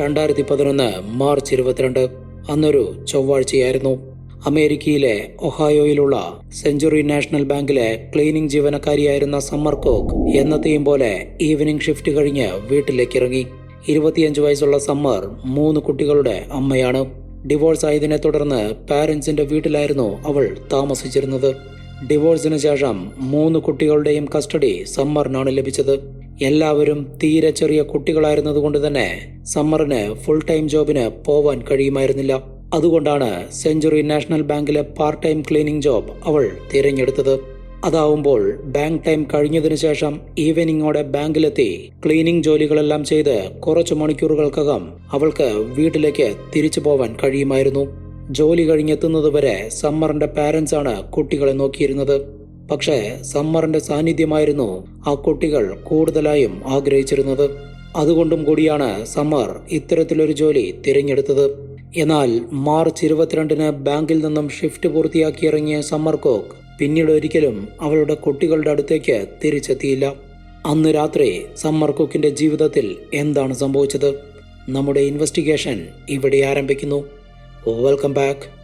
രണ്ടായിരത്തി പതിനൊന്ന് മാർച്ച് ഇരുപത്തിരണ്ട് അന്നൊരു ചൊവ്വാഴ്ചയായിരുന്നു. അമേരിക്കയിലെ ഒഹായോയിലുള്ള സെഞ്ചുറി നാഷണൽ ബാങ്കിലെ ക്ലീനിംഗ് ജീവനക്കാരിയായിരുന്ന സമ്മർ കോക്ക് എന്നത്തെയും പോലെ ഈവനിംഗ് ഷിഫ്റ്റ് കഴിഞ്ഞ് വീട്ടിലേക്ക് ഇറങ്ങി ഇരുപത്തിയഞ്ച് വയസ്സുള്ള സമ്മർ മൂന്ന് കുട്ടികളുടെ അമ്മയാണ്. ഡിവോഴ്സ് ആയതിനെ തുടർന്ന് പാരന്റ്സിന്റെ വീട്ടിലായിരുന്നു അവൾ താമസിച്ചിരുന്നത്. ഡിവോഴ്സിന് ശേഷം മൂന്ന് കുട്ടികളുടെയും കസ്റ്റഡി സമ്മറിനാണ് ലഭിച്ചത്. എല്ലാവരും തീരെ ചെറിയ കുട്ടികളായിരുന്നതുകൊണ്ട് തന്നെ സമ്മറിന് ഫുൾ ടൈം ജോബിന് പോവാൻ കഴിയുമായിരുന്നില്ല. അതുകൊണ്ടാണ് സെഞ്ചുറി നാഷണൽ ബാങ്കിലെ പാർട്ട് ടൈം ക്ലീനിങ് ജോബ് അവൾ തിരഞ്ഞെടുത്തത്. അതാവുമ്പോൾ ബാങ്ക് ടൈം കഴിഞ്ഞതിനു ശേഷം ഈവനിങ്ങോടെ ബാങ്കിലെത്തി ക്ലീനിങ് ജോലികളെല്ലാം ചെയ്ത് കുറച്ചു മണിക്കൂറുകൾക്കകം അവൾക്ക് വീട്ടിലേക്ക് തിരിച്ചു പോവാൻ കഴിയുമായിരുന്നു. ജോലി കഴിഞ്ഞെത്തുന്നതുവരെ സമ്മറിന്റെ ആണ് കുട്ടികളെ നോക്കിയിരുന്നത്. പക്ഷേ സമ്മറിന്റെ സാന്നിധ്യമായിരുന്നു ആ കുട്ടികൾ കൂടുതലായും ആഗ്രഹിച്ചിരുന്നത്. അതുകൊണ്ടും കൂടിയാണ് സമ്മർ ഇത്തരത്തിലൊരു ജോലി തിരഞ്ഞെടുത്തത്. എന്നാൽ മാർച്ച് ഇരുപത്തിരണ്ടിന് ബാങ്കിൽ നിന്നും ഷിഫ്റ്റ് പൂർത്തിയാക്കി ഇറങ്ങിയ സമ്മർ കോക്ക് പിന്നീട് ഒരിക്കലും അവളുടെ കുട്ടികളുടെ അടുത്തേക്ക് തിരിച്ചെത്തിയില്ല. അന്ന് രാത്രി സമ്മർ കുക്കിന്റെ ജീവിതത്തിൽ എന്താണ് സംഭവിച്ചത്? നമ്മുടെ ഇൻവെസ്റ്റിഗേഷൻ ഇവിടെ ആരംഭിക്കുന്നു. Welcome back.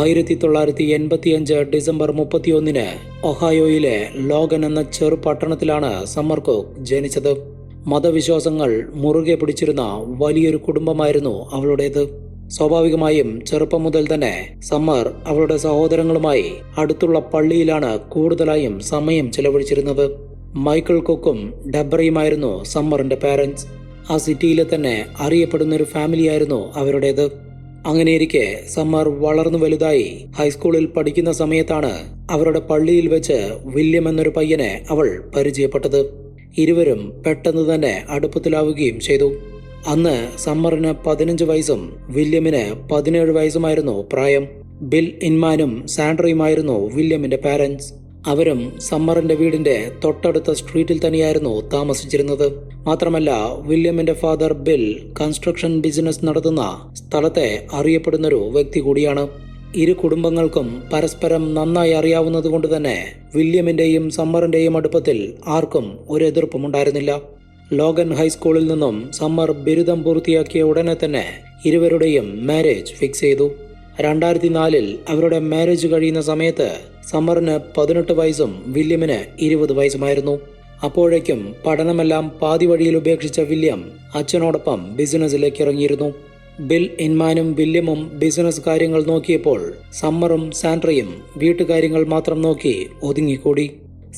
ആയിരത്തി തൊള്ളായിരത്തി എൺപത്തിയഞ്ച് ഡിസംബർ മുപ്പത്തിയൊന്നിന് ഒഹായോയിലെ ലോഗൻ എന്ന ചെറു പട്ടണത്തിലാണ് സമ്മർ കോക്ക് ജനിച്ചത്. മതവിശ്വാസങ്ങൾ മുറുകെ പിടിച്ചിരുന്ന വലിയൊരു കുടുംബമായിരുന്നു അവളുടേത്. സ്വാഭാവികമായും ചെറുപ്പം മുതൽ തന്നെ സമ്മർ അവളുടെ സഹോദരങ്ങളുമായി അടുത്തുള്ള പള്ളിയിലാണ് കൂടുതലായും സമയം ചെലവഴിച്ചിരുന്നത്. മൈക്കിൾ കുക്കും ഡബ്രയുമായിരുന്നു സമ്മറിന്റെ പാരന്റ്സ് ആ സിറ്റിയിലെ തന്നെ അറിയപ്പെടുന്ന ഒരു ഫാമിലിയായിരുന്നു അവരുടേത്. അങ്ങനെയിരിക്കെ സമ്മർ വളർന്നു വലുതായി ഹൈസ്കൂളിൽ പഠിക്കുന്ന സമയത്താണ് അവരുടെ പള്ളിയിൽ വെച്ച് വില്യം എന്നൊരു പയ്യനെ അവൾ പരിചയപ്പെട്ടത്. ഇരുവരും പെട്ടെന്ന് തന്നെ അടുപ്പത്തിലാവുകയും ചെയ്തു. അന്ന് സമ്മറിന് പതിനഞ്ച് വയസ്സും വില്യമിന് പതിനേഴ് വയസ്സുമായിരുന്നു പ്രായം. ബിൽ ഇൻമാനും സാൻഡ്രയുമായിരുന്നു വില്യമിന്റെ പാരന്റ്സ് അവരും സമ്മറിന്റെ വീടിന്റെ തൊട്ടടുത്ത സ്ട്രീറ്റിൽ തന്നെയായിരുന്നു താമസിച്ചിരുന്നത്. മാത്രമല്ല വില്യമിന്റെ ഫാദർ ബിൽ കൺസ്ട്രക്ഷൻ ബിസിനസ് നടത്തുന്ന സ്ഥലത്തെ അറിയപ്പെടുന്നൊരു വ്യക്തി കൂടിയാണ്. ഇരു കുടുംബങ്ങൾക്കും പരസ്പരം നന്നായി അറിയാവുന്നതുകൊണ്ട് തന്നെ വില്യമിന്റെയും സമ്മറിന്റെയും അടുപ്പത്തിൽ ആർക്കും ഒരു എതിർപ്പും ഉണ്ടായിരുന്നില്ല. ലോഗൻ ഹൈസ്കൂളിൽ നിന്നും സമ്മർ ബിരുദം പൂർത്തിയാക്കിയ ഉടനെ തന്നെ ഇരുവരുടെയും മാരേജ് ഫിക്സ് ചെയ്തു. രണ്ടായിരത്തി നാലിൽ അവരുടെ മാരേജ് കഴിയുന്ന സമയത്ത് സമ്മറിന് പതിനെട്ട് വയസ്സും വില്യമിന് ഇരുപത് വയസ്സുമായിരുന്നു. അപ്പോഴേക്കും പഠനമെല്ലാം പാതി വഴിയിൽ ഉപേക്ഷിച്ച വില്യം അച്ഛനോടൊപ്പം ബിസിനസ്സിലേക്ക് ഇറങ്ങിയിരുന്നു. ബിൽ ഇൻമാനും വില്യമും ബിസിനസ് കാര്യങ്ങൾ നോക്കിയപ്പോൾ സമ്മറും സാൻഡ്രയും വീട്ടുകാര്യങ്ങൾ മാത്രം നോക്കി ഒതുങ്ങിക്കൂടി.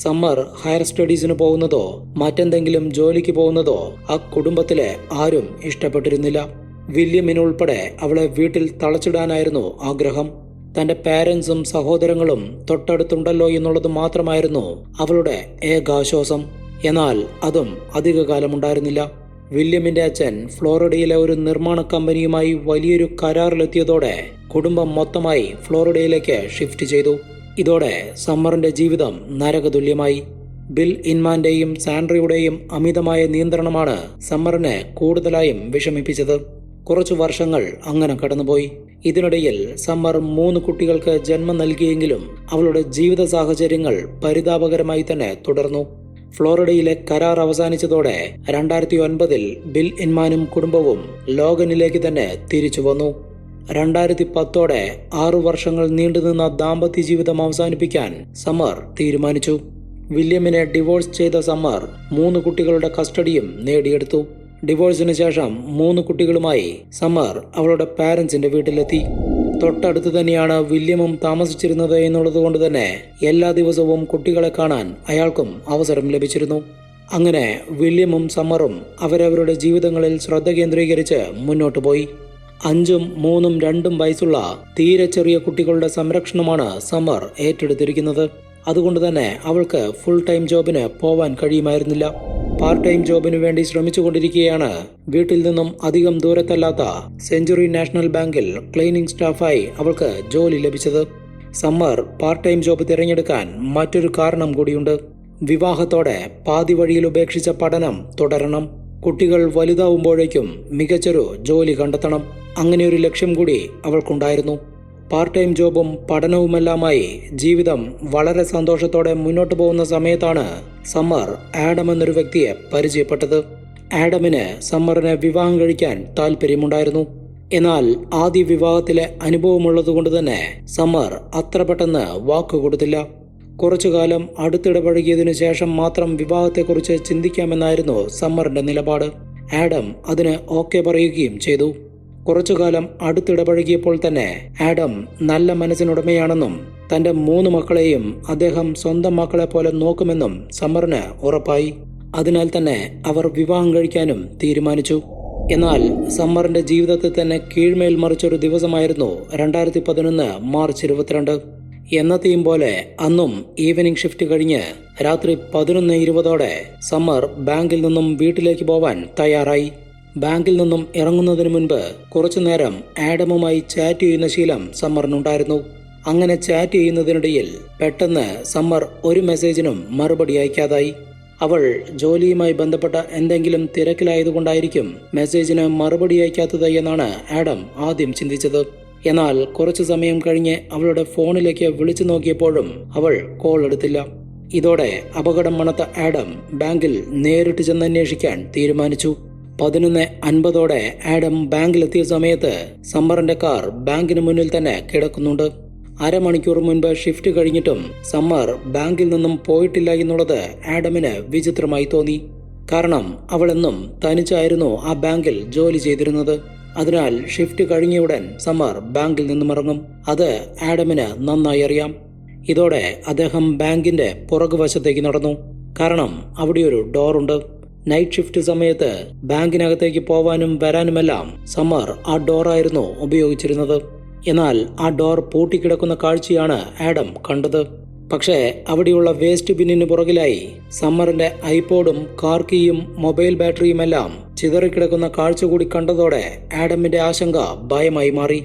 സമ്മർ ഹയർ സ്റ്റഡീസിന് പോകുന്നതോ മറ്റെന്തെങ്കിലും ജോലിക്ക് പോകുന്നതോ ആ കുടുംബത്തിലെ ആരും ഇഷ്ടപ്പെട്ടിരുന്നില്ല. വില്യമിനുൾപ്പെടെ അവളെ വീട്ടിൽ തളച്ചിടാനായിരുന്നു ആഗ്രഹം. തന്റെ പാരൻസും സഹോദരങ്ങളും തൊട്ടടുത്തുണ്ടല്ലോ എന്നുള്ളത് മാത്രമായിരുന്നു അവളുടെ ഏകാശ്വാസം. എന്നാൽ അതും അധികകാലമുണ്ടായിരുന്നില്ല. വില്യമിന്റെ അച്ഛൻ ഫ്ലോറിഡയിലെ ഒരു നിർമ്മാണ കമ്പനിയുമായി വലിയൊരു കരാറിലെത്തിയതോടെ കുടുംബം മൊത്തമായി ഫ്ലോറിഡയിലേക്ക് ഷിഫ്റ്റ് ചെയ്തു. ഇതോടെ സമ്മറിന്റെ ജീവിതം നരകതുല്യമായി. ബിൽ ഇൻമാന്റെയും സാൻഡ്രയുടെയും അമിതമായ നിയന്ത്രണമാണ് സമ്മറിനെ കൂടുതലായും വിഷമിപ്പിച്ചത്. കുറച്ചു വർഷങ്ങൾ അങ്ങനെ കടന്നുപോയി. ഇതിനിടയിൽ സമ്മർ മൂന്ന് കുട്ടികൾക്ക് ജന്മം നൽകിയെങ്കിലും അവളുടെ ജീവിത സാഹചര്യങ്ങൾ പരിതാപകരമായി തന്നെ തുടർന്നു. ഫ്ലോറിഡയിലെ കരാർ അവസാനിച്ചതോടെ രണ്ടായിരത്തി ഒൻപതിൽ ബിൽ ഇൻമാനും കുടുംബവും ലോഗനിലേക്ക് തന്നെ തിരിച്ചു വന്നു. രണ്ടായിരത്തി പത്തോടെ ആറു വർഷങ്ങൾ നീണ്ടുനിന്ന ദാമ്പത്യ ജീവിതം അവസാനിപ്പിക്കാൻ സമ്മർ തീരുമാനിച്ചു. വില്യമിനെ ഡിവോഴ്സ് ചെയ്ത സമ്മർ മൂന്ന് കുട്ടികളുടെ കസ്റ്റഡിയും നേടിയെടുത്തു. ഡിവോഴ്സിന് ശേഷം മൂന്ന് കുട്ടികളുമായി സമ്മർ അവളുടെ പാരന്റ്സിന്റെ വീട്ടിലെത്തി. തൊട്ടടുത്ത് തന്നെയാണ് വില്യമും താമസിച്ചിരുന്നത് എന്നുള്ളത് കൊണ്ട് തന്നെ എല്ലാ ദിവസവും കുട്ടികളെ കാണാൻ അയാൾക്കും അവസരം ലഭിച്ചിരുന്നു. അങ്ങനെ വില്യമും സമ്മറും അവരവരുടെ ജീവിതങ്ങളിൽ ശ്രദ്ധ കേന്ദ്രീകരിച്ച് മുന്നോട്ട് പോയി. അഞ്ചും മൂന്നും രണ്ടും വയസ്സുള്ള തീരെ ചെറിയ കുട്ടികളുടെ സംരക്ഷണമാണ് സമ്മർ ഏറ്റെടുത്തിരിക്കുന്നത്. അതുകൊണ്ട് തന്നെ അവൾക്ക് ഫുൾ ടൈം ജോബിന് പോവാൻ കഴിയുമായിരുന്നില്ല. പാർട്ട് ടൈം ജോബിനു വേണ്ടി ശ്രമിച്ചുകൊണ്ടിരിക്കുകയാണ് വീട്ടിൽ നിന്നും അധികം ദൂരത്തല്ലാത്ത സെഞ്ചുറി നാഷണൽ ബാങ്കിൽ ക്ലീനിംഗ് സ്റ്റാഫായി അവൾക്ക് ജോലി ലഭിച്ചത്. സമ്മർ പാർട്ട് ടൈം ജോബ് തിരഞ്ഞെടുക്കാൻ മറ്റൊരു കാരണം കൂടിയുണ്ട്. വിവാഹത്തോടെ പാതി വഴിയിൽ ഉപേക്ഷിച്ച പഠനം തുടരണം. കുട്ടികൾ വലുതാവുമ്പോഴേക്കും മികച്ചൊരു ജോലി കണ്ടെത്തണം. അങ്ങനെ ഒരു ലക്ഷ്യം കൂടി അവൾക്കുണ്ടായിരുന്നു. പാർട്ട് ടൈം ജോബും പഠനവുമെല്ലാമായി ജീവിതം വളരെ സന്തോഷത്തോടെ മുന്നോട്ട് പോകുന്ന സമയത്താണ് സമ്മർ ആഡം എന്നൊരു വ്യക്തിയെ പരിചയപ്പെട്ടത്. ആഡമിന് സമ്മറിനെ വിവാഹം കഴിക്കാൻ താല്പര്യമുണ്ടായിരുന്നു എന്നാൽ ആദ്യ വിവാഹത്തിലെ അനുഭവമുള്ളതുകൊണ്ട് തന്നെ സമ്മർ അത്ര പെട്ടെന്ന് വാക്ക് കൊടുത്തില്ല. കുറച്ചു കാലം അടുത്തിടപഴകിയതിനു ശേഷം മാത്രം വിവാഹത്തെക്കുറിച്ച് ചിന്തിക്കാമെന്നായിരുന്നു സമ്മറിന്റെ നിലപാട്. ആഡം അതിന് ഓക്കെ പറയുകയും ചെയ്തു. കുറച്ചുകാലം അടുത്തിടപഴകിയപ്പോൾ തന്നെ ആഡം നല്ല മനസ്സിനുടമയാണെന്നും തന്റെ മൂന്ന് മക്കളെയും അദ്ദേഹം സ്വന്തം മക്കളെ പോലെ നോക്കുമെന്നും സമ്മറിന് ഉറപ്പായി. അതിനാൽ തന്നെ അവർ വിവാഹം കഴിക്കാനും തീരുമാനിച്ചു. എന്നാൽ സമ്മറിന്റെ ജീവിതത്തിൽ തന്നെ കീഴ്മേൽ മറിച്ചൊരു ദിവസമായിരുന്നു രണ്ടായിരത്തി പതിനൊന്ന് മാർച്ച് ഇരുപത്തിരണ്ട്. എന്നത്തെയും പോലെ അന്നും ഈവനിംഗ് ഷിഫ്റ്റ് കഴിഞ്ഞ് രാത്രി പതിനൊന്ന് ഇരുപതോടെ സമ്മർ ബാങ്കിൽ നിന്നും വീട്ടിലേക്ക് പോവാൻ തയ്യാറായി. ബാങ്കിൽ നിന്നും ഇറങ്ങുന്നതിന് മുൻപ് കുറച്ചുനേരം ആഡമുമായി ചാറ്റ് ചെയ്യുന്ന ശീലം സമ്മറിനുണ്ടായിരുന്നു. അങ്ങനെ ചാറ്റ് ചെയ്യുന്നതിനിടയിൽ പെട്ടെന്ന് സമ്മർ ഒരു മെസ്സേജിനും മറുപടി അയക്കാതായി. അവൾ ജോലിയുമായി ബന്ധപ്പെട്ട എന്തെങ്കിലും തിരക്കിലായതുകൊണ്ടായിരിക്കും മെസ്സേജിന് മറുപടി അയക്കാത്തത് എന്നാണ് ആഡം ആദ്യം ചിന്തിച്ചത്. എന്നാൽ കുറച്ചു സമയം കഴിഞ്ഞ് അവളുടെ ഫോണിലേക്ക് വിളിച്ചു നോക്കിയപ്പോഴും അവൾ കോൾ എടുത്തില്ല. ഇതോടെ അപകടം മണത്ത ആഡം ബാങ്കിൽ നേരിട്ട് ചെന്ന് അന്വേഷിക്കാൻ തീരുമാനിച്ചു. പതിനൊന്ന് അൻപതോടെ ആഡം ബാങ്കിലെത്തിയ സമയത്ത് സമ്മറിന്റെ കാർ ബാങ്കിന് മുന്നിൽ തന്നെ കിടക്കുന്നുണ്ട്. അരമണിക്കൂർ മുൻപ് ഷിഫ്റ്റ് കഴിഞ്ഞിട്ടും സമ്മർ ബാങ്കിൽ നിന്നും പോയിട്ടില്ല എന്നുള്ളത് ആഡമിന് വിചിത്രമായി തോന്നി. കാരണം അവളെന്നും തനിച്ചായിരുന്നു ആ ബാങ്കിൽ ജോലി ചെയ്തിരുന്നത്. അതിനാൽ ഷിഫ്റ്റ് കഴിഞ്ഞ ഉടൻ സമ്മർ ബാങ്കിൽ നിന്നും ഇറങ്ങും. അത് ആഡമിന് നന്നായി അറിയാം. ഇതോടെ അദ്ദേഹം ബാങ്കിന്റെ പുറകുവശത്തേക്ക് നടന്നു. കാരണം അവിടെ ഒരു ഡോറുണ്ട്. നൈറ്റ് ഷിഫ്റ്റ് സമയത്ത് ബാങ്കിനകത്തേക്ക് പോവാനും വരാനുമെല്ലാം സമ്മർ ആ ഡോറായിരുന്നു ഉപയോഗിച്ചിരുന്നത്. എന്നാൽ ആ ഡോർ പൂട്ടിക്കിടക്കുന്ന കാഴ്ചയാണ് ആഡം കണ്ടത്. പക്ഷേ അവിടെയുള്ള വേസ്റ്റ് ബിന്നിന് പുറകിലായി സമ്മറിന്റെ ഐപോഡും കാർ കീയും മൊബൈൽ ബാറ്ററിയുമെല്ലാം ചിതറിക്കിടക്കുന്ന കാഴ്ച കൂടി കണ്ടതോടെ ആഡമിന്റെ ആശങ്ക ഭയമായി മാറി.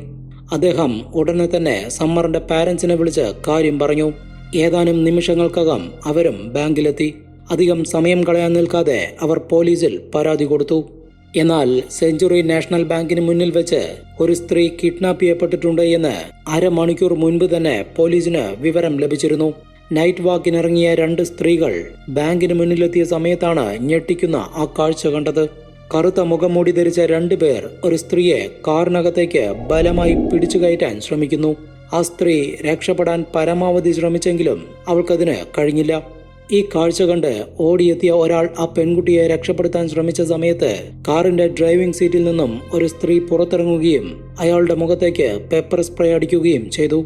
അദ്ദേഹം ഉടനെ തന്നെ സമ്മറിന്റെ പാരന്റ്സിനെ വിളിച്ച് കാര്യം പറഞ്ഞു. ഏതാനും നിമിഷങ്ങൾക്കകം അവരും ബാങ്കിലെത്തി. അധികം സമയം കളയാൻ നിൽക്കാതെ അവർ പോലീസിൽ പരാതി കൊടുത്തു. എന്നാൽ സെഞ്ചുറി നാഷണൽ ബാങ്കിന് മുന്നിൽ വെച്ച് ഒരു സ്ത്രീ കിഡ്നാപ്പ് ചെയ്യപ്പെട്ടിട്ടുണ്ട് എന്ന് അരമണിക്കൂർ മുൻപ് തന്നെ പോലീസിന് വിവരം ലഭിച്ചിരുന്നു. നൈറ്റ് വാക്കിനിറങ്ങിയ രണ്ട് സ്ത്രീകൾ ബാങ്കിന് മുന്നിലെത്തിയ സമയത്താണ് ഞെട്ടിക്കുന്ന ആ കാഴ്ച കണ്ടത്. കറുത്ത മുഖംമൂടി ധരിച്ച രണ്ടുപേർ ഒരു സ്ത്രീയെ കാറിനകത്തേക്ക് ബലമായി പിടിച്ചു കയറ്റാൻ ശ്രമിക്കുന്നു. ആ സ്ത്രീ രക്ഷപ്പെടാൻ പരമാവധി ശ്രമിച്ചെങ്കിലും അവൾക്കതിന് കഴിഞ്ഞില്ല. ഈ കാഴ്ച കണ്ട് ഓടിയെത്തിയ ഒരാൾ ആ പെൺകുട്ടിയെ രക്ഷപ്പെടുത്താൻ ശ്രമിച്ച സമയത്ത് കാറിന്റെ ഡ്രൈവിംഗ് സീറ്റിൽ നിന്നും ഒരു സ്ത്രീ പുറത്തിറങ്ങുകയും അയാളുടെ മുഖത്തേക്ക് പെപ്പർ സ്പ്രേ അടിക്കുകയും ചെയ്തു.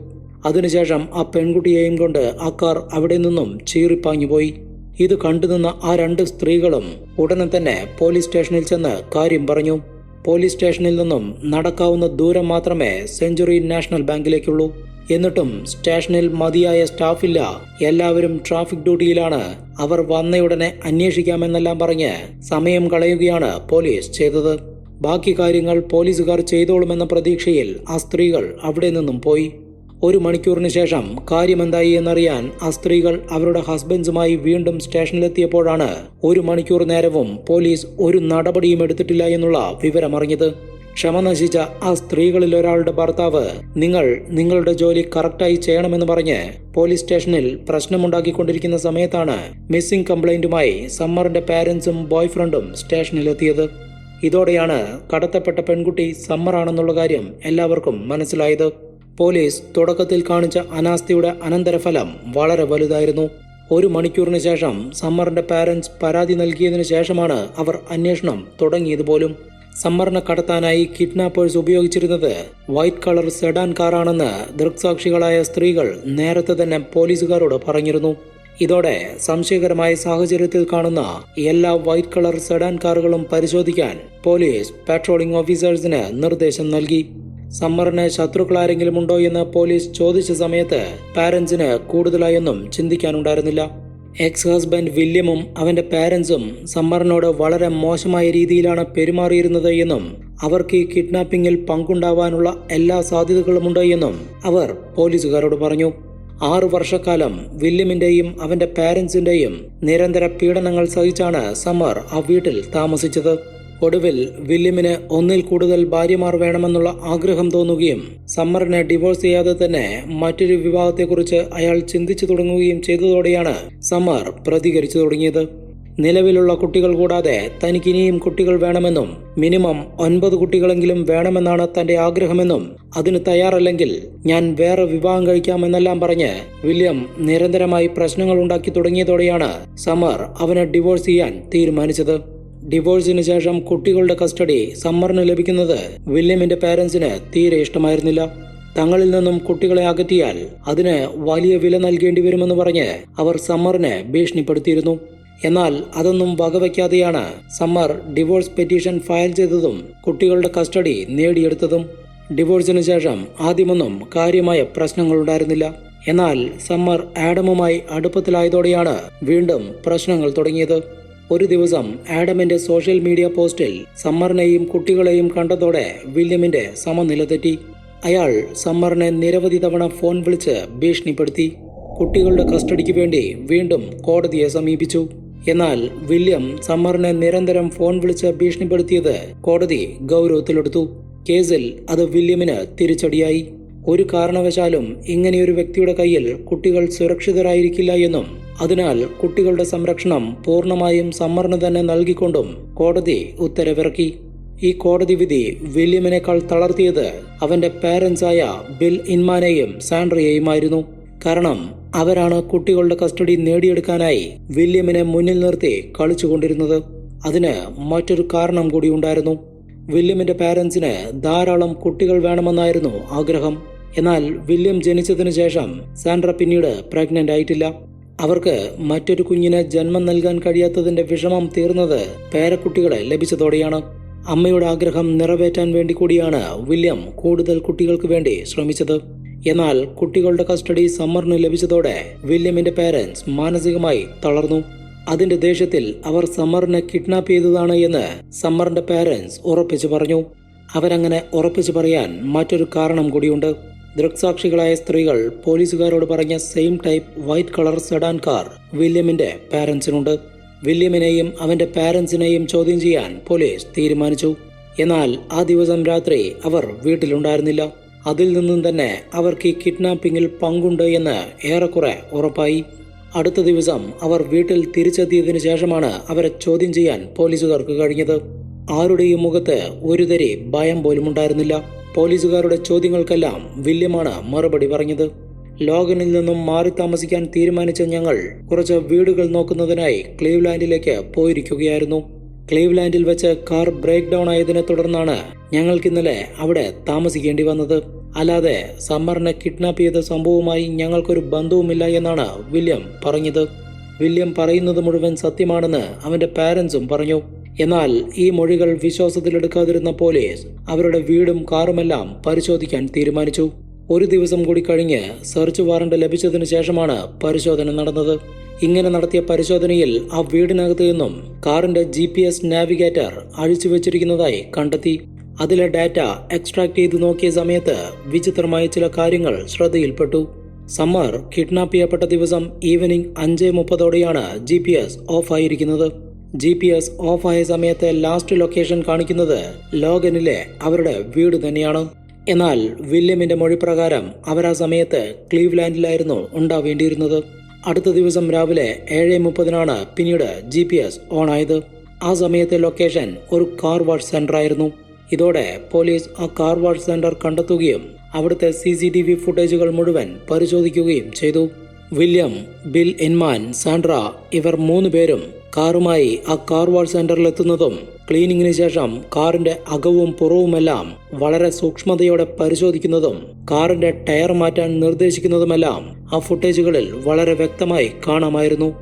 അതിനുശേഷം ആ പെൺകുട്ടിയെയും കൊണ്ട് ആ കാർ അവിടെ നിന്നും ചീറിപ്പാഞ്ഞുപോയി. ഇത് കണ്ടുനിന്ന ആ രണ്ട് സ്ത്രീകളും ഉടനെ തന്നെ പോലീസ് സ്റ്റേഷനിൽ ചെന്ന് കാര്യം പറഞ്ഞു. പോലീസ് സ്റ്റേഷനിൽ നിന്നും നടക്കാവുന്ന ദൂരം മാത്രമേ സെഞ്ചുറി നാഷണൽ ബാങ്കിലേക്കുള്ളൂ. എന്നിട്ടും സ്റ്റേഷനിൽ മതിയായ സ്റ്റാഫില്ല. എല്ലാവരും ട്രാഫിക് ഡ്യൂട്ടിയിലാണ്. അവർ വന്നയുടനെ അന്വേഷിക്കാമെന്നെല്ലാം പറഞ്ഞ് സമയം കളയുകയാണ് പോലീസ് ചെയ്തത്. ബാക്കി കാര്യങ്ങൾ പോലീസുകാർ ചെയ്തോളുമെന്ന പ്രതീക്ഷയിൽ ആ സ്ത്രീകൾ അവിടെ നിന്നും പോയി. ഒരു മണിക്കൂറിന് ശേഷം കാര്യമെന്തായി എന്നറിയാൻ ആ സ്ത്രീകൾ അവരുടെ ഹസ്ബൻഡ്സുമായി വീണ്ടും സ്റ്റേഷനിലെത്തിയപ്പോഴാണ് ഒരു മണിക്കൂർ നേരവും പോലീസ് ഒരു നടപടിയും എടുത്തിട്ടില്ല എന്നുള്ള വിവരമറിഞ്ഞത്. ക്ഷമ നശിച്ച ആ സ്ത്രീകളിൽ ഒരാളുടെ ഭർത്താവ് നിങ്ങൾ നിങ്ങളുടെ ജോലി കറക്റ്റായി ചെയ്യണമെന്ന് പറഞ്ഞ് പോലീസ് സ്റ്റേഷനിൽ പ്രശ്നമുണ്ടാക്കിക്കൊണ്ടിരിക്കുന്ന സമയത്താണ് മിസ്സിംഗ് കംപ്ലൈന്റുമായി സമ്മറിന്റെ പാരന്റ്സും ബോയ്ഫ്രണ്ടും സ്റ്റേഷനിലെത്തിയത്. ഇതോടെയാണ് കടത്തപ്പെട്ട പെൺകുട്ടി സമ്മറാണെന്നുള്ള കാര്യം എല്ലാവർക്കും മനസ്സിലായത്. പോലീസ് തുടക്കത്തിൽ കാണിച്ച അനാസ്ഥയുടെ അനന്തരഫലം വളരെ വലുതായിരുന്നു. ഒരു മണിക്കൂറിന് ശേഷം സമ്മറിന്റെ പാരന്റ്സ് പരാതി നൽകിയതിനു ശേഷമാണ് അവർ അന്വേഷണം തുടങ്ങിയത് പോലും. സമ്മറിനെ കടത്താനായി കിഡ്നാപ്പേഴ്സ് ഉപയോഗിച്ചിരുന്നത് വൈറ്റ് കളർ സെഡാൻ കാറാണെന്ന് ദൃക്സാക്ഷികളായ സ്ത്രീകൾ നേരത്തെ തന്നെ പോലീസുകാരോട് പറഞ്ഞിരുന്നു. ഇതോടെ സംശയകരമായ സാഹചര്യത്തിൽ കാണുന്ന എല്ലാ വൈറ്റ് കളർ സെഡാൻ കാറുകളും പരിശോധിക്കാൻ പോലീസ് പാട്രോളിംഗ് ഓഫീസേഴ്സിന് നിർദ്ദേശം നൽകി. സമ്മറിന് ശത്രുക്കളാരെങ്കിലും ഉണ്ടോ എന്ന് പോലീസ് ചോദിച്ച സമയത്ത് പാരന്റ്സിന് കൂടുതലായൊന്നും ചിന്തിക്കാനുണ്ടായിരുന്നില്ല. എക്സ് ഹസ്ബൻഡ് വില്യമും അവന്റെ പാരന്റ്സും സമ്മറിനോട് വളരെ മോശമായ രീതിയിലാണ് പെരുമാറിയിരുന്നത് എന്നും അവർക്ക് ഈ കിഡ്നാപ്പിംഗിൽ പങ്കുണ്ടാവാനുള്ള എല്ലാ സാധ്യതകളുമുണ്ട് എന്നും അവർ പോലീസുകാരോട് പറഞ്ഞു. ആറു വർഷക്കാലം വില്യമിന്റെയും അവന്റെ പാരന്റ്സിന്റെയും നിരന്തര പീഡനങ്ങൾ സഹിച്ചാണ് സമ്മർ ആ വീട്ടിൽ താമസിച്ചത്. ഒടുവിൽ വില്യമിന് ഒന്നിൽ കൂടുതൽ ഭാര്യമാർ വേണമെന്നുള്ള ആഗ്രഹം തോന്നുകയും സമ്മറിനെ ഡിവോഴ്സ് ചെയ്യാതെ തന്നെ മറ്റൊരു വിവാഹത്തെക്കുറിച്ച് അയാൾ ചിന്തിച്ചു തുടങ്ങുകയും ചെയ്തതോടെയാണ് സമ്മർ പ്രതികരിച്ചു തുടങ്ങിയത്. നിലവിലുള്ള കുട്ടികൾ കൂടാതെ തനിക്കിനിയും കുട്ടികൾ വേണമെന്നും മിനിമം ഒൻപത് കുട്ടികളെങ്കിലും വേണമെന്നാണ് തന്റെ ആഗ്രഹമെന്നും അതിന് തയ്യാറല്ലെങ്കിൽ ഞാൻ വേറെ വിവാഹം കഴിക്കാമെന്നെല്ലാം പറഞ്ഞ് വില്യം നിരന്തരമായി പ്രശ്നങ്ങൾ ഉണ്ടാക്കി തുടങ്ങിയതോടെയാണ് സമർ അവനെ ഡിവോഴ്സ് ചെയ്യാൻ തീരുമാനിച്ചത്. ഡിവോഴ്സിന് ശേഷം കുട്ടികളുടെ കസ്റ്റഡി സമ്മറിന് ലഭിക്കുന്നത് വില്യമിന്റെ പാരൻസിന് തീരെ ഇഷ്ടമായിരുന്നില്ല. തങ്ങളിൽ നിന്നും കുട്ടികളെ അകറ്റിയാൽ അതിന് വലിയ വില നൽകേണ്ടി വരുമെന്ന് പറഞ്ഞ് അവർ സമ്മറിനെ ഭീഷണിപ്പെടുത്തിയിരുന്നു. എന്നാൽ അതൊന്നും വകവയ്ക്കാതെയാണ് സമ്മർ ഡിവോഴ്സ് പെറ്റീഷൻ ഫയൽ ചെയ്തതും കുട്ടികളുടെ കസ്റ്റഡി നേടിയെടുത്തതും. ഡിവോഴ്സിന് ശേഷം ആദ്യമൊന്നും കാര്യമായ പ്രശ്നങ്ങൾ ഉണ്ടായിരുന്നില്ല. എന്നാൽ സമ്മർ ആഡമുമായി അടുപ്പത്തിലായതോടെയാണ് വീണ്ടും പ്രശ്നങ്ങൾ തുടങ്ങിയത്. ഒരു ദിവസം ആഡമിന്റെ സോഷ്യൽ മീഡിയ പോസ്റ്റിൽ സമ്മറിനെയും കുട്ടികളെയും കണ്ടതോടെ വില്യമിന്റെ സമനില തെറ്റി. അയാൾ സമ്മറിനെ നിരവധി തവണ ഫോൺ വിളിച്ച് ഭീഷണിപ്പെടുത്തി. കുട്ടികളുടെ കസ്റ്റഡിക്ക് വേണ്ടി വീണ്ടും കോടതിയെ സമീപിച്ചു. എന്നാൽ വില്യം സമ്മറിനെ നിരന്തരം ഫോൺ വിളിച്ച് ഭീഷണിപ്പെടുത്തിയത് കോടതി ഗൗരവത്തിലെടുത്തു. കേസിൽ അത് വില്യമിന് തിരിച്ചടിയായി. ഒരു കാരണവശാലും ഇങ്ങനെയൊരു വ്യക്തിയുടെ കയ്യിൽ കുട്ടികൾ സുരക്ഷിതരായിരിക്കില്ല എന്നും അതിനാൽ കുട്ടികളുടെ സംരക്ഷണം പൂർണമായും സമ്മറിന് തന്നെ നൽകിക്കൊണ്ടും കോടതി ഉത്തരവിറക്കി. ഈ കോടതി വിധി വില്യമിനേക്കാൾ തളർത്തിയത് അവന്റെ പാരൻസായ ബിൽ ഇൻമാനെയും സാൻഡ്രയെയുമായിരുന്നു. കാരണം അവരാണ് കുട്ടികളുടെ കസ്റ്റഡി നേടിയെടുക്കാനായി വില്യമിനെ മുന്നിൽ നിർത്തി കളിച്ചുകൊണ്ടിരുന്നത്. അതിന് മറ്റൊരു കാരണം കൂടി ഉണ്ടായിരുന്നു. വില്യമിന്റെ പാരൻസിന് ധാരാളം കുട്ടികൾ വേണമെന്നായിരുന്നു ആഗ്രഹം. എന്നാൽ വില്യം ജനിച്ചതിനു ശേഷം സാൻഡ്ര പിന്നീട് പ്രഗ്നന്റ് ആയിട്ടില്ല. അവർക്ക് മറ്റൊരു കുഞ്ഞിന് ജന്മം നൽകാൻ കഴിയാത്തതിന്റെ വിഷമം തീർന്നത് പേരക്കുട്ടികളെ ലഭിച്ചതോടെയാണ്. അമ്മയുടെ ആഗ്രഹം നിറവേറ്റാൻ വേണ്ടി കൂടിയാണ് വില്യം കൂടുതൽ കുട്ടികൾക്ക് വേണ്ടി ശ്രമിച്ചത്. എന്നാൽ കുട്ടികളുടെ കസ്റ്റഡി സമ്മറിന് ലഭിച്ചതോടെ വില്യമിന്റെ പേരൻസ് മാനസികമായി തളർന്നു. അതിന്റെ ദേഷ്യത്തിൽ അവർ സമ്മറിനെ കിഡ്നാപ്പ് ചെയ്തതാണ് എന്ന് സമ്മറിന്റെ പേരൻസ് ഉറപ്പിച്ചു പറഞ്ഞു. അവരങ്ങനെ ഉറപ്പിച്ചു പറയാൻ മറ്റൊരു കാരണം കൂടിയുണ്ട്. ദൃക്സാക്ഷികളായ സ്ത്രീകൾ പോലീസുകാരോട് പറഞ്ഞ same type white colour sedan car വില്യമിന്റെ പാരൻസിനുണ്ട് വില്യമിനെയും അവന്റെ പാരൻസിനെയും ചോദ്യം ചെയ്യാൻ പോലീസ് തീരുമാനിച്ചു. എന്നാൽ ആ ദിവസം രാത്രി അവർ വീട്ടിലുണ്ടായിരുന്നില്ല. അതിൽ നിന്നും തന്നെ അവർക്ക് ഈ കിഡ്നാപ്പിംഗിൽ പങ്കുണ്ട് എന്ന് ഏറെക്കുറെ ഉറപ്പായി. അടുത്ത ദിവസം അവർ വീട്ടിൽ തിരിച്ചെത്തിയതിനു ശേഷമാണ് അവരെ ചോദ്യം ചെയ്യാൻ പോലീസുകാർക്ക് കഴിഞ്ഞത്. ആരുടെയും മുഖത്ത് ഒരു തരി ഭയം പോലും ഉണ്ടായിരുന്നില്ല പോലീസുകാരുടെ ചോദ്യങ്ങൾക്കെല്ലാം വില്യമാണ് മറുപടി പറഞ്ഞത്. ലോഗനിൽ നിന്നും മാറി താമസിക്കാൻ തീരുമാനിച്ച ഞങ്ങൾ കുറച്ച് വീടുകൾ നോക്കുന്നതിനായി ക്ലീവ്ലാൻഡിലേക്ക് പോയിരിക്കുകയായിരുന്നു. ക്ലീവ്ലാൻഡിൽ വെച്ച് കാർ ബ്രേക്ക് ഡൗൺ ആയതിനെ തുടർന്നാണ് ഞങ്ങൾക്ക് ഇന്നലെ അവിടെ താമസിക്കേണ്ടി വന്നത്. അല്ലാതെ സമ്മറിനെ കിഡ്നാപ്പ് ചെയ്ത സംഭവവുമായി ഞങ്ങൾക്കൊരു ബന്ധവുമില്ല എന്നാണ് വില്യം പറഞ്ഞത്. വില്യം പറയുന്നത് മുഴുവൻ സത്യമാണെന്ന് അവന്റെ പാരൻസും പറഞ്ഞു. എന്നാൽ ഈ മൊഴികൾ വിശ്വാസത്തിലെടുക്കാതിരുന്ന പോലീസ് അവരുടെ വീടും കാറുമെല്ലാം പരിശോധിക്കാൻ തീരുമാനിച്ചു. ഒരു ദിവസം കൂടി കഴിഞ്ഞ് സെർച്ച് വാറണ്ട് ലഭിച്ചതിനു ശേഷമാണ് പരിശോധന നടന്നത്. ഇങ്ങനെ നടത്തിയ പരിശോധനയിൽ ആ വീടിനകത്ത് നിന്നും കാറിന്റെ ജി പി എസ് നാവിഗേറ്റർ അഴിച്ചു വെച്ചിരിക്കുന്നതായി കണ്ടെത്തി. അതിലെ ഡാറ്റ എക്സ്ട്രാക്ട് ചെയ്തു നോക്കിയ സമയത്ത് വിചിത്രമായ ചില കാര്യങ്ങൾ ശ്രദ്ധയിൽപ്പെട്ടു. സമ്മർ കിഡ്നാപ്പ് ചെയ്യപ്പെട്ട ദിവസം ഈവനിംഗ് അഞ്ച് മുപ്പതോടെയാണ് ജി പി എസ് ഓഫായിരിക്കുന്നത് ജി പി എസ് ഓഫായ സമയത്തെ ലാസ്റ്റ് ലൊക്കേഷൻ കാണിക്കുന്നത് ലോഗനിലെ അവരുടെ വീട് തന്നെയാണ്. എന്നാൽ വില്യമിന്റെ മൊഴി പ്രകാരം അവർ ആ സമയത്ത് ക്ലീവ്ലാൻഡിലായിരുന്നു ഉണ്ടാവേണ്ടിയിരുന്നത്. അടുത്ത ദിവസം രാവിലെ ഏഴ് മുപ്പതിനാണ് പിന്നീട് ജി പി എസ് ഓണായത് ആ സമയത്തെ ലൊക്കേഷൻ ഒരു കാർ വാഷ് സെന്റർ ആയിരുന്നു. ഇതോടെ പോലീസ് ആ കാർ വാഷ് സെന്റർ കണ്ടെത്തുകയും അവിടുത്തെ സി സി ടി വി ഫുട്ടേജുകൾ മുഴുവൻ പരിശോധിക്കുകയും ചെയ്തു. വില്യം ബിൽ ഇൻമാൻ സാൻഡ്ര ഇവർ മൂന്ന് പേരും കാറുമായി ആ കാർ വാഷ് സെന്ററിൽ എത്തുന്നതും ക്ലീനിങ്ങിന് ശേഷം കാറിന്റെ അകവും പുറവുമെല്ലാം വളരെ സൂക്ഷ്മതയോടെ പരിശോധിക്കുന്നതും കാറിന്റെ ടയർ മാറ്റാൻ നിർദ്ദേശിക്കുന്നതുമെല്ലാം ആ ഫുട്ടേജുകളിൽ വളരെ വ്യക്തമായി കാണാമായിരുന്നു.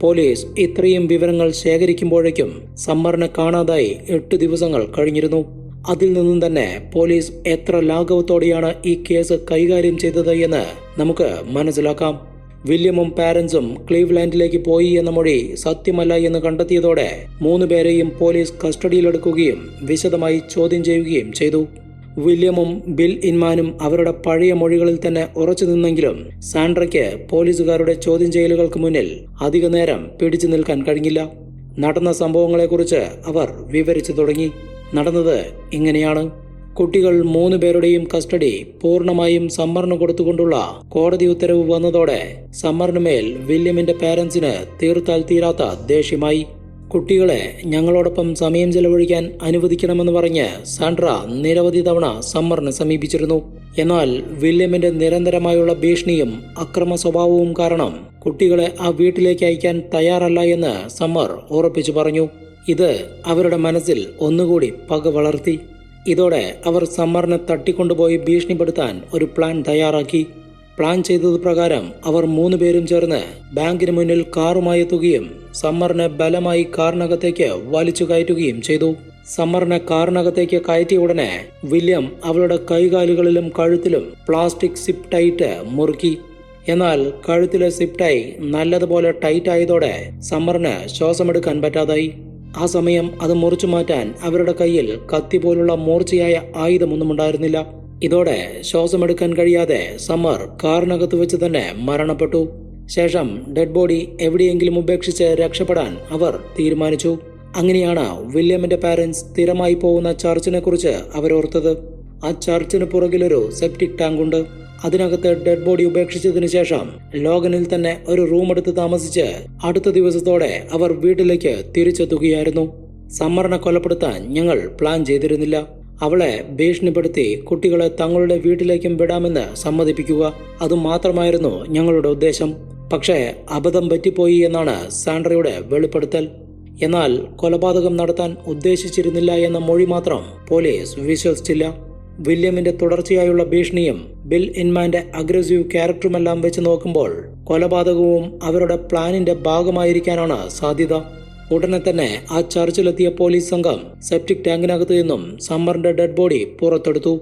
പോലീസ് ഇത്രയും വിവരങ്ങൾ ശേഖരിക്കുമ്പോഴേക്കും സമ്മറിനെ കാണാതായി എട്ട് ദിവസങ്ങൾ കഴിഞ്ഞിരുന്നു. അതിൽ നിന്നും തന്നെ പോലീസ് എത്ര ലാഘവത്തോടെയാണ് ഈ കേസ് കൈകാര്യം ചെയ്തത് എന്ന് നമുക്ക് മനസ്സിലാക്കാം. വില്യമും പാരൻസും ക്ലീവ്ലാൻഡിലേക്ക് പോയി എന്ന മൊഴി സത്യമല്ല എന്ന് കണ്ടെത്തിയതോടെ മൂന്ന് പേരെയും പോലീസ് കസ്റ്റഡിയിലെടുക്കുകയും വിശദമായി ചോദ്യം ചെയ്യുകയും ചെയ്തു. വില്യമും ബിൽ ഇൻമാനും അവരുടെ പഴയ മൊഴികളിൽ തന്നെ ഉറച്ചു നിന്നെങ്കിലും സാൻഡ്രയ്ക്ക് പോലീസുകാരുടെ ചോദ്യം ചെയ്യലുകൾക്ക് മുന്നിൽ അധിക നേരം പിടിച്ചു നിൽക്കാൻ കഴിഞ്ഞില്ല. നടന്ന സംഭവങ്ങളെക്കുറിച്ച് അവർ വിവരിച്ചു തുടങ്ങി. നടന്നത് ഇങ്ങനെയാണ്. കുട്ടികൾ മൂന്ന് പേരുടെയും കസ്റ്റഡി പൂർണമായും സമ്മറിന് കൊടുത്തുകൊണ്ടുള്ള കോടതി ഉത്തരവ് വന്നതോടെ സമ്മറിനുമേൽ വില്യമിന്റെ പേരൻസിന് തീർത്താൽ തീരാത്ത ദേഷ്യമായി. കുട്ടികളെ ഞങ്ങളോടൊപ്പം സമയം ചെലവഴിക്കാൻ അനുവദിക്കണമെന്ന് പറഞ്ഞ് സാൻഡ്ര നിരവധി തവണ സമ്മറിനെ സമീപിച്ചിരുന്നു. എന്നാൽ വില്യമിന്റെ നിരന്തരമായുള്ള ഭീഷണിയും അക്രമ സ്വഭാവവും കാരണം കുട്ടികളെ ആ വീട്ടിലേക്ക് അയക്കാൻ തയ്യാറല്ല എന്ന് സമ്മർ ഉറപ്പിച്ചു പറഞ്ഞു. ഇത് അവരുടെ മനസ്സിൽ ഒന്നുകൂടി പക വളർത്തി. ഇതോടെ അവർ സമ്മറിനെ തട്ടിക്കൊണ്ടുപോയി ഭീഷണിപ്പെടുത്താൻ ഒരു പ്ലാൻ തയ്യാറാക്കി. പ്ലാൻ ചെയ്തത് പ്രകാരം അവർ മൂന്ന് പേരും ചേർന്ന് ബാങ്കിന് മുന്നിൽ കാറുമായി എത്തുകയും സമ്മറിനെ ബലമായി കാറിനകത്തേക്ക് വലിച്ചു കയറ്റുകയും ചെയ്തു. സമ്മറിനെ കാറിനകത്തേക്ക് കയറ്റിയ ഉടനെ വില്യം അവളുടെ കൈകാലുകളിലും കഴുത്തിലും പ്ലാസ്റ്റിക് സിപ്പ് ടൈറ്റ് മുറുക്കി. എന്നാൽ കഴുത്തിലെ സിപ്പ് ടൈ നല്ലതുപോലെ ടൈറ്റ് ആയതോടെ സമ്മറിന് ശ്വാസമെടുക്കാൻ പറ്റാതായി. ആ സമയം അത് മുറിച്ചു മാറ്റാൻ അവരുടെ കയ്യിൽ കത്തി പോലുള്ള മൂർച്ചയായ ആയുധമൊന്നും ഉണ്ടായിരുന്നില്ല. ഇതോടെ ശ്വാസമെടുക്കാൻ കഴിയാതെ സമ്മർ കാറിനകത്ത് വെച്ച് തന്നെ മരണപ്പെട്ടു. ശേഷം ഡെഡ് ബോഡി എവിടെയെങ്കിലും ഉപേക്ഷിച്ച് രക്ഷപ്പെടാൻ അവർ തീരുമാനിച്ചു. അങ്ങനെയാണ് വില്യമിന്റെ പാരന്റ്സ് സ്ഥിരമായി പോകുന്ന ചർച്ചിനെ കുറിച്ച് അവരോർത്തത്. ആ ചർച്ചിന് പുറകിലൊരു സെപ്റ്റിക് ടാങ്ക് ഉണ്ട്. അതിനകത്ത് ഡെഡ് ബോഡി ഉപേക്ഷിച്ചതിന് ശേഷം ലോഗനിൽ തന്നെ ഒരു റൂം എടുത്ത് താമസിച്ച് അടുത്ത ദിവസത്തോടെ അവർ വീട്ടിലേക്ക് തിരിച്ചെത്തുകയായിരുന്നു. സമ്മറിനെ കൊലപ്പെടുത്താൻ ഞങ്ങൾ പ്ലാൻ ചെയ്തിരുന്നില്ല. അവളെ ഭീഷണിപ്പെടുത്തി കുട്ടികളെ തങ്ങളുടെ വീട്ടിലേക്കും വിടാമെന്ന് സമ്മതിപ്പിക്കുക. അതുമാത്രമായിരുന്നു ഞങ്ങളുടെ ഉദ്ദേശം. പക്ഷേ അബദ്ധം പറ്റിപ്പോയി എന്നാണ് സാൻഡ്രയുടെ വെളിപ്പെടുത്തൽ. എന്നാൽ കൊലപാതകം നടത്താൻ ഉദ്ദേശിച്ചിരുന്നില്ല എന്ന മൊഴി മാത്രം പോലീസ് വിശ്വസിച്ചില്ല. വില്യമിന്റെ തുടർച്ചയായുള്ള ഭീഷണിയും ബിൽ ഇൻമാന്റെ അഗ്രസീവ് ക്യാരക്ടറുമെല്ലാം വെച്ച് നോക്കുമ്പോൾ കൊലപാതകവും അവരുടെ പ്ലാനിന്റെ ഭാഗമായിരിക്കാനാണ് സാധ്യത. ഉടനെ തന്നെ ആ ചർച്ചിലെത്തിയ പോലീസ് സംഘം സെപ്റ്റിക് ടാങ്കിനകത്തു നിന്നും സമ്മറിന്റെ ഡെഡ് ബോഡി പുറത്തെടുത്തു.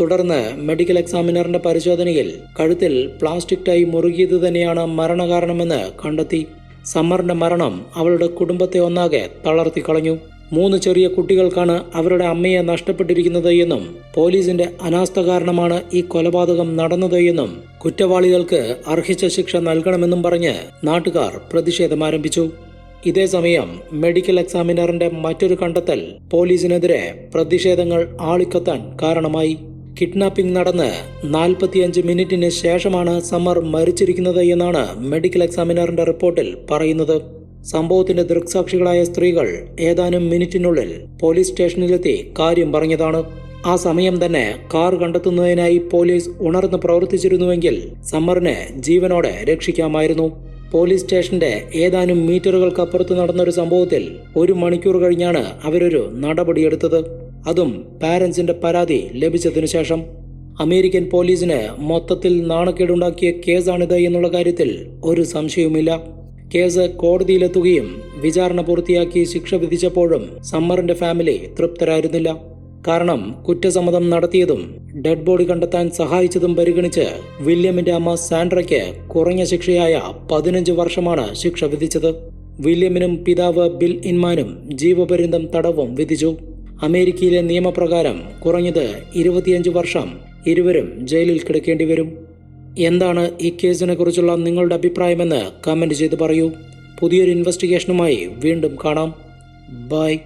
തുടർന്ന് മെഡിക്കൽ എക്സാമിനറിന്റെ പരിശോധനയിൽ കഴുത്തിൽ പ്ലാസ്റ്റിക് ടൈ മുറുകിയത് തന്നെയാണ് മരണകാരണമെന്ന് കണ്ടെത്തി. സമ്മറിന്റെ മരണം അവളുടെ കുടുംബത്തെ ഒന്നാകെ തളർത്തി കളഞ്ഞു മൂന്ന് ചെറിയ കുട്ടികൾക്കാണ് അവരുടെ അമ്മയെ നഷ്ടപ്പെട്ടിരിക്കുന്നത് എന്നും പോലീസിന്റെ അനാസ്ഥ കാരണമാണ് ഈ കൊലപാതകം നടന്നത് എന്നും കുറ്റവാളികൾക്ക് അർഹിച്ച ശിക്ഷ നൽകണമെന്നും പറഞ്ഞ് നാട്ടുകാർ പ്രതിഷേധം ആരംഭിച്ചു. ഇതേസമയം മെഡിക്കൽ എക്സാമിനറിന്റെ മറ്റൊരു കണ്ടെത്തൽ പോലീസിനെതിരെ പ്രതിഷേധങ്ങൾ ആളിക്കത്താൻ കാരണമായി. കിഡ്നാപ്പിംഗ് നടന്ന് നാൽപ്പത്തിയഞ്ച് മിനിറ്റിന് ശേഷമാണ് സമർ മരിച്ചിരിക്കുന്നത് എന്നാണ് മെഡിക്കൽ എക്സാമിനറിന്റെ റിപ്പോർട്ടിൽ പറയുന്നത്. സംഭവത്തിന്റെ ദൃക്സാക്ഷികളായ സ്ത്രീകൾ ഏതാനും മിനിറ്റിനുള്ളിൽ പോലീസ് സ്റ്റേഷനിലെത്തി കാര്യം പറഞ്ഞതാണ്. ആ സമയം തന്നെ കാർ കണ്ടെത്തുന്നതിനായി പോലീസ് ഉണർന്ന് പ്രവർത്തിച്ചിരുന്നുവെങ്കിൽ സമ്മറിനെ ജീവനോടെ രക്ഷിക്കാമായിരുന്നു. പോലീസ് സ്റ്റേഷന്റെ ഏതാനും മീറ്ററുകൾക്കപ്പുറത്ത് നടന്നൊരു സംഭവത്തിൽ ഒരു മണിക്കൂർ കഴിഞ്ഞാണ് അവരൊരു നടപടിയെടുത്തത്. അതും പാരന്റ്സിന്റെ പരാതി ലഭിച്ചതിനു ശേഷം. അമേരിക്കൻ പോലീസിന് മൊത്തത്തിൽ നാണക്കേടുണ്ടാക്കിയ കേസാണിത് എന്നുള്ള കാര്യത്തിൽ ഒരു സംശയവുമില്ല. കേസ് കോടതിയിലെത്തുകയും വിചാരണ പൂർത്തിയാക്കി ശിക്ഷ വിധിച്ചപ്പോഴും സമ്മറിന്റെ ഫാമിലി തൃപ്തരായിരുന്നില്ല. കാരണം കുറ്റസമ്മതം നടത്തിയതും ഡെഡ് ബോഡി കണ്ടെത്താൻ സഹായിച്ചതും പരിഗണിച്ച് വില്യമിന്റെ അമ്മ സാൻഡ്രയ്ക്ക് കുറഞ്ഞ ശിക്ഷയായ പതിനഞ്ച് വർഷമാണ് ശിക്ഷ വിധിച്ചത്. വില്യമിനും പിതാവ് ബിൽ ഇൻമാനും ജീവപര്യന്തം തടവും വിധിച്ചു. അമേരിക്കയിലെ നിയമപ്രകാരം കുറഞ്ഞത് ഇരുപത്തിയഞ്ച് വർഷം ഇരുവരും ജയിലിൽ കിടക്കേണ്ടി വരും. എന്താണ് ഈ കേസിനെ കുറിച്ചുള്ള നിങ്ങളുടെ അഭിപ്രായമെന്ന് കമന്റ് ചെയ്ത് പറയൂ. പുതിയൊരു ഇൻവെസ്റ്റിഗേഷനുമായി വീണ്ടും കാണാം. ബൈ